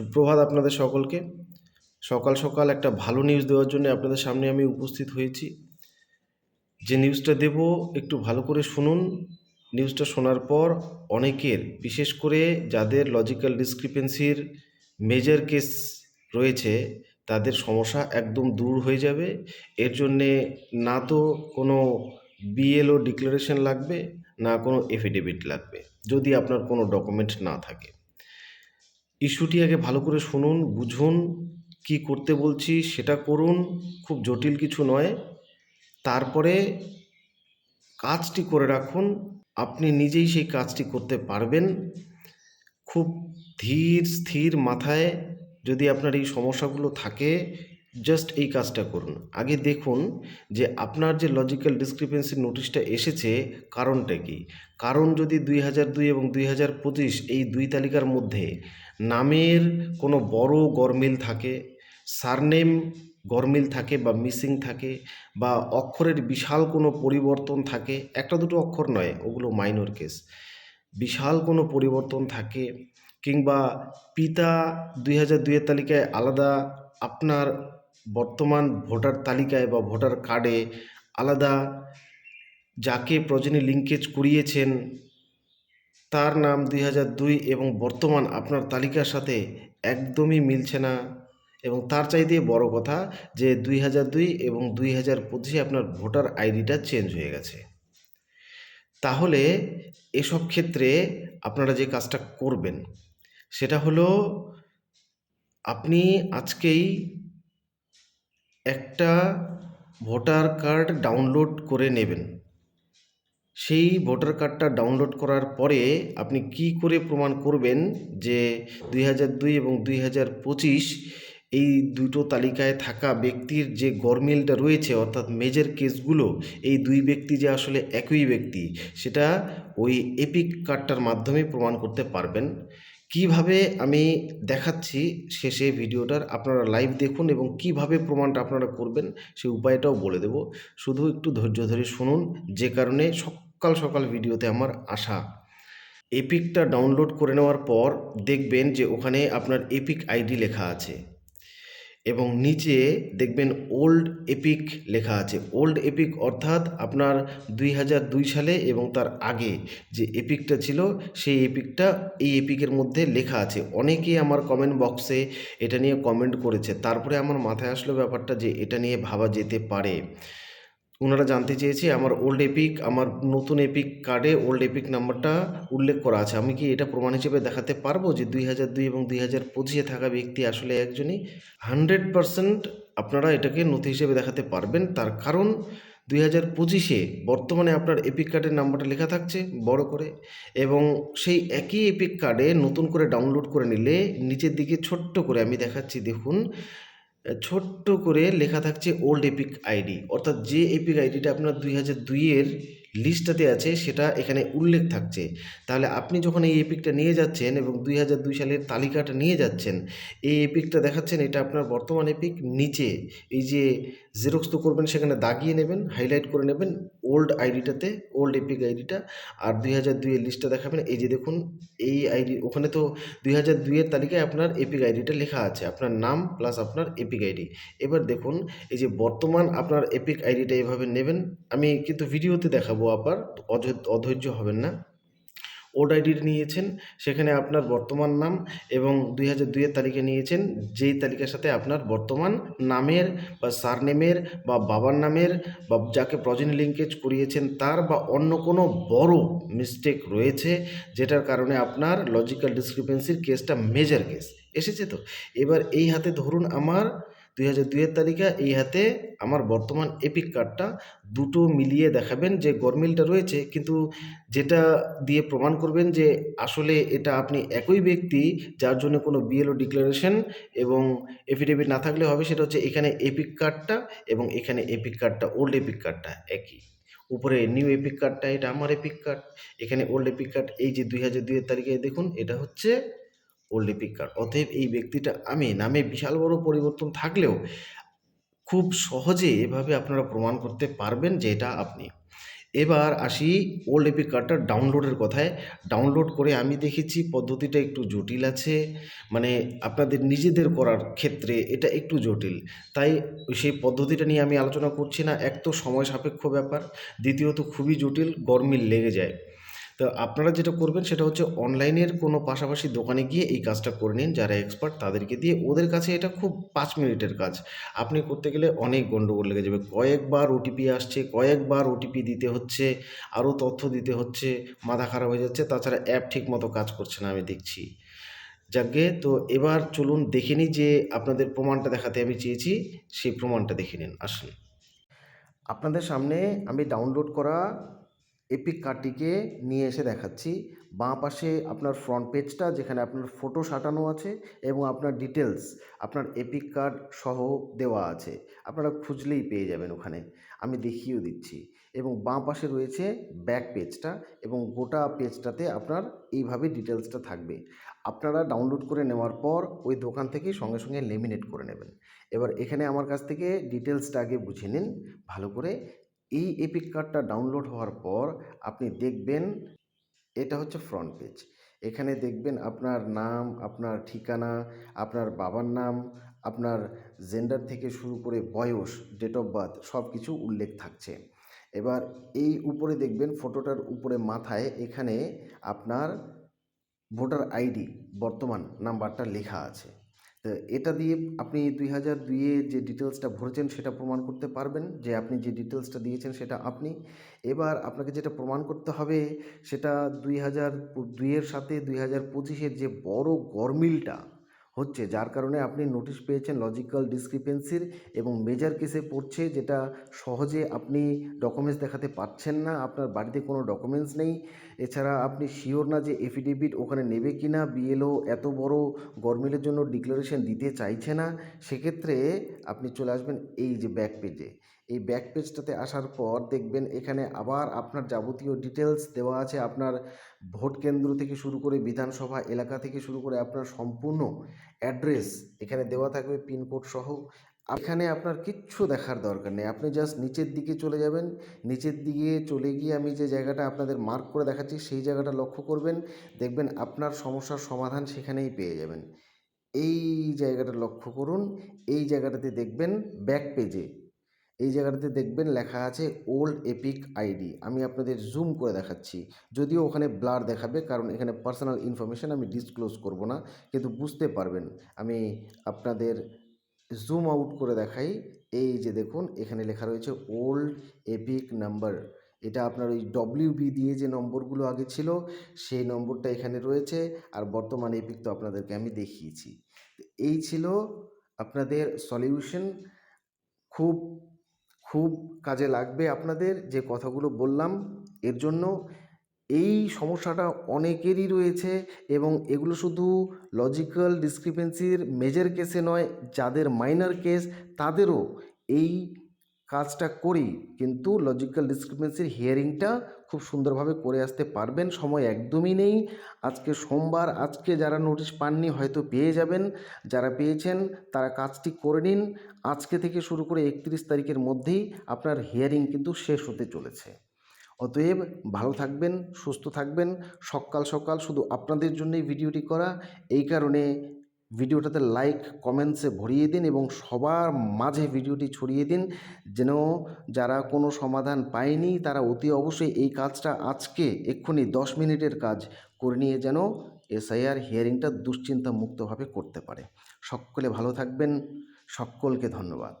সুপ্রভাত আপনাদের সকলকে। সকাল সকাল একটা ভালো নিউজ দেওয়ার জন্য আপনাদের সামনে আমি উপস্থিত হয়েছি। যে নিউজটা দেব, একটু ভালো করে শুনুন। নিউজটা শোনার পর অনেকের, বিশেষ করে যাদের লজিক্যাল ডিসক্রিপেন্সির মেজর কেস রয়েছে, তাদের সমস্যা একদম দূর হয়ে যাবে। এর জন্যে না তো কোনো বিএলও ডিক্লারেশন লাগবে, না কোনো এফিডেভিট লাগবে। যদি আপনার কোনো ডকুমেন্ট না থাকে। ইস্যুটি আগে ভালো করে শুনুন, বুঝুন, কি করতে বলছি সেটা করুন, খুব জটিল কিছু নয়। তারপরে কাজটি করে রাখুন, আপনি নিজেই সেই কাজটি করতে পারবেন। খুব ধীর, স্থির মাথায় যদি আপনার এই সমস্যাগুলো থাকে জাস্ট এই কাজটা করুন। আগে দেখুন যে আপনার যে লজিক্যাল ডিসক্রিপেন্সি নোটিশটা এসেছে কারণটা কি? কারণ যদি দুই হাজার দুই এবং দুই হাজার পঁচিশ এই দুই তালিকার মধ্যে নামের কোনো বড় গরমিল থাকে সারনেম গরমিল থাকে বা মিসিং থাকে বা অক্ষরের বিশাল কোনো পরিবর্তন থাকে, একটা দুটো অক্ষর নয়, ওগুলো মাইনর কেস বিশাল কোনো পরিবর্তন থাকে কিংবা পিতা দুই হাজার দুইয়ের তালিকায় আলাদা আপনার বর্তমান ভোটার তালিকায় বা ভোটার কার্ডে আলাদা যাকে প্রজনী লিঙ্কেজ করিয়েছেন তার নাম দুই হাজার দুই এবং বর্তমান আপনার তালিকার সাথে একদমই মিলছে না এবং তার চাইতে বড় কথা যে দুই হাজার দুই এবং দুই হাজার পঁচিশে আপনার ভোটার আইডিটা চেঞ্জ হয়ে গেছে। তাহলে এসব ক্ষেত্রে আপনারা যে কাজটা করবেন সেটা হলো আপনি আজকেই একটা ভোটার কার্ড ডাউনলোড করে নেবেন। সেই ভোটার কার্ডটা ডাউনলোড করার পরে আপনি কি করে প্রমাণ করবেন যে দুই হাজার দুই এবং দুই হাজার পঁচিশ এই দুটো তালিকায় থাকা ব্যক্তির যে গরমিলটা রয়েছে, অর্থাৎ মেজর কেসগুলো এই দুই ব্যক্তি যে আসলে একই ব্যক্তি, সেটা ওই এপিক কার্ডটার মাধ্যমে প্রমাণ করতে পারবেন। কীভাবে আমি দেখাচ্ছি শেষে ভিডিওটার আপনারা লাইভ দেখুন এবং কীভাবে প্রমাণটা আপনারা করবেন সেই উপায়টাও বলে দেব। শুধু একটু ধৈর্য ধরে শুনুন, যে কারণে সকাল সকাল ভিডিওতে আমার আসা। এপিকটা ডাউনলোড করে নেওয়ার পর দেখবেন যে ওখানে আপনার এপিক আইডি লেখা আছে। এবং নিচে দেখবেন ওল্ড এপিক লেখা আছে। ওল্ড এপিক অর্থাৎ আপনার দুই হাজার দুই সালে এবং তার আগে যে এপিকটা ছিল, সেই এপিকটা এই এপিকের মধ্যে লেখা আছে। অনেকেই আমার কমেন্ট বক্সে এটা নিয়ে কমেন্ট করেছে। তারপরে আমার মাথায় আসলো ব্যাপারটা যে এটা নিয়ে ভাবা যেতে পারে। ওনারা জানতে চেয়েছে, আমার ওল্ড এপিক আমার নতুন এপিক কার্ডে ওল্ড এপিক নাম্বারটা উল্লেখ করা আছে। আমি কি এটা প্রমাণ হিসেবে দেখাতে পারব যে দুই হাজার দুই এবং দুই হাজার পঁচিশে থাকা ব্যক্তি আসলে একজনই? হান্ড্রেড পারসেন্ট আপনারা এটাকে নথি হিসেবে দেখাতে পারবেন। তার কারণ দুই হাজার পঁচিশে বর্তমানে আপনার এপিক কার্ডের নাম্বারটা লেখা থাকছে, বড় করে। এবং সেই একই এপিক কার্ডে নতুন করে ডাউনলোড করে নিলে নিচের দিকে ছোট্ট করে আমি দেখাচ্ছি, দেখুন। ছোট্ট করে লেখা থাকছে ওল্ড এপিক আইডি অর্থাৎ যে এপিক আইডিটা আপনার দুই হাজার দুইয়ের লিস্টটাতে আছে, সেটা এখানে উল্লেখ থাকছে। তাহলে আপনি যখন এই এপিকটা নিয়ে যাচ্ছেন এবং দুই হাজার দুই সালের তালিকাটা নিয়ে যাচ্ছেন, এই এপিকটা দেখাচ্ছেন, এটা আপনার বর্তমান এপিক নিচে। এই যে জেরক্স তো করবেন, সেখানে দাগিয়ে নেবেন হাইলাইট করে নেবেন ওল্ড আইডিটাতে ওল্ড এপিক আইডিটা আর দুই হাজার দুইয়ের লিস্টটা দেখাবেন। এই যে দেখুন, এই আইডি ওখানে তো দুই হাজার দুইয়ের তালিকায় আপনার এপিক আইডিটা লেখা আছে, আপনার নাম প্লাস আপনার এপিক আইডি এবার দেখুন, এই যে বর্তমান আপনার এপিক আইডিটা এভাবে নেবেন, আমি কিন্তু ভিডিওতে দেখাবো আবার অধৈ- অধৈর্য হবেন না। ওল্ড আইডি নিয়েছেন, সেখানে আপনার বর্তমান নাম এবং দুই হাজার দুইয়ের তালিকা নিয়েছেন, যেই তালিকার সাথে আপনার বর্তমান নামের বা সারনেমের বা বাবার নামের বা যাকে প্রজনী লিঙ্কেজ করিয়েছেন তার বা অন্য কোনো বড় মিস্টেক রয়েছে, যেটার কারণে আপনার লজিক্যাল ডিসক্রিপেন্সির কেসটা মেজার কেস এসেছে তো? এবার এই হাতে ধরুন আমার দুই হাজার দুইয়ের তালিকা এই হাতে আমার বর্তমান এপিক কার্ডটা দুটো মিলিয়ে দেখাবেন যে গরমিলটা রয়েছে। কিন্তু যেটা দিয়ে প্রমাণ করবেন যে আসলে এটা আপনি একই ব্যক্তি যার জন্য কোনো বিএলও ডিক্লারেশন এবং এফিডেভিট না থাকলে হবে, সেটা হচ্ছে এখানে এপিক কার্ডটা এবং এখানে এপিক কার্ডটা ওল্ড এপিক কার্ডটা একই। উপরে নিউ এপিক কার্ডটা এটা আমার এপিক কার্ড এখানে ওল্ড এপিক কার্ড এই যে দুই হাজার দুইয়ের তারিখে দেখুন, এটা হচ্ছে ওল্ড এপিক কার্ড অতএব এই ব্যক্তিটা আমি, নামে বিশাল বড় পরিবর্তন থাকলেও খুব সহজে এভাবে আপনারা প্রমাণ করতে পারবেন যে এটা আপনি। এবার আসি ওল্ড এপিক কার্ডটা ডাউনলোডের কথায়। ডাউনলোড করে আমি দেখেছি, পদ্ধতিটা একটু জটিল আছে। মানে আপনাদের নিজেদের করার ক্ষেত্রে এটা একটু জটিল। তাই সেই পদ্ধতিটা নিয়ে আমি আলোচনা করছি না। এক তো সময় সাপেক্ষ ব্যাপার, দ্বিতীয়ত খুবই জটিল, গরমিল লেগে যায়। তো আপনারা যেটা করবেন সেটা হচ্ছে অনলাইনের কোনো পাশাপাশি দোকানে গিয়ে এই কাজটা করে নিন। যারা এক্সপার্ট তাদেরকে দিয়ে ওদের কাছে এটা খুব পাঁচ মিনিটের কাজ। আপনি করতে গেলে অনেক গণ্ডগোল লেগে যাবে। কয়েকবার ওটিপি আসছে, কয়েকবার ওটিপি দিতে হচ্ছে, আরও তথ্য দিতে হচ্ছে, মাথা খারাপ হয়ে যাচ্ছে। তাছাড়া অ্যাপ ঠিক মতো কাজ করছে না, আমি দেখছি। যাকে, তো এবার চলুন দেখে নিই যে আপনাদের প্রমাণটা দেখাতে আমি চেয়েছি, সেই প্রমাণটা দেখে নিন, আসুন। আপনাদের সামনে আমি ডাউনলোড করা এপিক কার্ডটিকে নিয়ে এসে দেখাচ্ছি। বাঁ পাশে আপনার ফ্রন্ট পেজটা যেখানে আপনার ফটো সাটানো আছে এবং আপনার ডিটেলস আপনার এপিক কার্ড সহ দেওয়া আছে। আপনারা খুঁজলেই পেয়ে যাবেন ওখানে। আমি দেখিয়েও দিচ্ছি। এবং বাঁ পাশে রয়েছে ব্যাক পেজটা এবং গোটা পেজটাতে আপনার এইভাবে ডিটেলসটা থাকবে। আপনারা ডাউনলোড করে নেওয়ার পর ওই দোকান থেকেই সঙ্গে সঙ্গে লেমিনেট করে নেবেন। এবার এখানে আমার কাছ থেকে ডিটেলসটা আগে বুঝে নিন। ভালো করে এই এপিক কার্ডটা ডাউনলোড হওয়ার পর আপনি দেখবেন এটা হচ্ছে ফ্রন্ট পেজ এখানে দেখবেন আপনার নাম, আপনার ঠিকানা, আপনার বাবার নাম, আপনার জেন্ডার থেকে শুরু করে বয়স ডেট অফ বার্থ সব কিছু উল্লেখ থাকছে। এবার এই উপরে দেখবেন ফটোটার উপরে মাথায় এখানে আপনার ভোটার আইডি, বর্তমান নাম্বারটা লেখা আছে। তো এটা দিয়ে আপনি দুই হাজার দুইয়ে যে ডিটেলসটা ভরেছেন সেটা প্রমাণ করতে পারবেন যে আপনি যে ডিটেলসটা দিয়েছেন সেটা আপনি। এবার আপনাকে যেটা প্রমাণ করতে হবে সেটা দুই হাজার দুইয়ের সাথে দুই হাজার পঁচিশের যে বড় গরমিলটা হচ্ছে, যার কারণে আপনি নোটিশ পেয়েছেন লজিক্যাল ডিসক্রিপেন্সির এবং মেজার কেসে পড়ছে যেটা সহজে আপনি ডকুমেন্টস দেখাতে পারছেন না, আপনার বাড়িতে কোনো ডকুমেন্টস নেই। এছাড়া আপনি শিওর না যে এফিডেভিট ওখানে নেবে কি না বিএলও এত বড় গরমিলের জন্য ডিক্লারেশন দিতে চাইছে না, সেক্ষেত্রে আপনি চলে আসবেন এই যে ব্যাক পেজে এই ব্যাক পেজটাতে আসার পর দেখবেন এখানে আবার আপনার যাবতীয় ডিটেলস দেওয়া আছে। আপনার ভোট কেন্দ্র থেকে শুরু করে বিধানসভা এলাকা থেকে শুরু করে আপনার সম্পূর্ণ অ্যাড্রেস এখানে দেওয়া থাকবে পিনকোড সহ। এখানে আপনার কিচ্ছু দেখার দরকার নেই। আপনি জাস্ট নিচের দিকে চলে যাবেন। নিচের দিকে চলে গিয়ে আমি যে জায়গাটা আপনাদের মার্ক করে দেখাচ্ছি, সেই জায়গাটা লক্ষ্য করবেন। দেখবেন আপনার সমস্যার সমাধান সেখানেই পেয়ে যাবেন। এই জায়গাটা লক্ষ্য করুন। এই জায়গাটাতে দেখবেন ব্যাক পেজে এই জায়গাটাতে দেখবেন লেখা আছে ওল্ড এপিক আইডি আমি আপনাদের জুম করে দেখাচ্ছি। যদিও ওখানে ব্লার দেখাবে, কারণ এখানে পার্সোনাল ইনফরমেশান আমি ডিসক্লোজ করব না, কিন্তু বুঝতে পারবেন। আমি আপনাদের জুম আউট করে দেখাই। এই যে দেখুন, এখানে লেখা রয়েছে ওল্ড এপিক নাম্বার এটা আপনার ওই ডব্লিউ বি দিয়ে যে নম্বরগুলো আগে ছিল, সেই নম্বরটা এখানে রয়েছে, আর বর্তমান এপিক তো আপনাদেরকে আমি দেখিয়েছি। এই ছিল আপনাদের সলিউশন খুব খুব কাজে লাগবে আপনাদের, যে কথাগুলো বললাম, এর জন্য এই সমস্যাটা অনেকেরই রয়েছে এবং এগুলো শুধু লজিক্যাল ডিসক্রিপেন্সির মেজর কেসে নয়, যাদের মাইনার কেস তাদেরও এই কাজটা করি, কিন্তু লজিক্যাল ডিসক্রিপেন্সির হিয়ারিংটা খুব সুন্দরভাবে করে আসতে পারবেন। সময় একদমই নেই। আজকে সোমবার, আজকে যারা নোটিশ পাননি হয়তো পেয়ে যাবেন। যারা পেয়েছেন, তারা কাজটি করে নিন। আজকে থেকে শুরু করে একত্রিশ তারিখের মধ্যেই আপনার হিয়ারিং কিন্তু শেষ হতে চলেছে। অতএব ভালো থাকবেন, সুস্থ থাকবেন। সকাল সকাল শুধু আপনাদের জন্যই ভিডিওটি করা। এই কারণে ভিডিওটাতে লাইক কমেন্টসে ভরিয়ে দিন এবং সবার মাঝে ভিডিওটি ছড়িয়ে দিন যেন যারা কোনো সমাধান পায়নি তারা অতি অবশ্যই এই কাজটা আজকে এক্ষুনি দশ মিনিটের কাজ করে নিয়ে যেন এসআইআর হিয়ারিংটা দুশ্চিন্তামুক্তভাবে করতে পারে। সকলে ভালো থাকবেন। সকলকে ধন্যবাদ।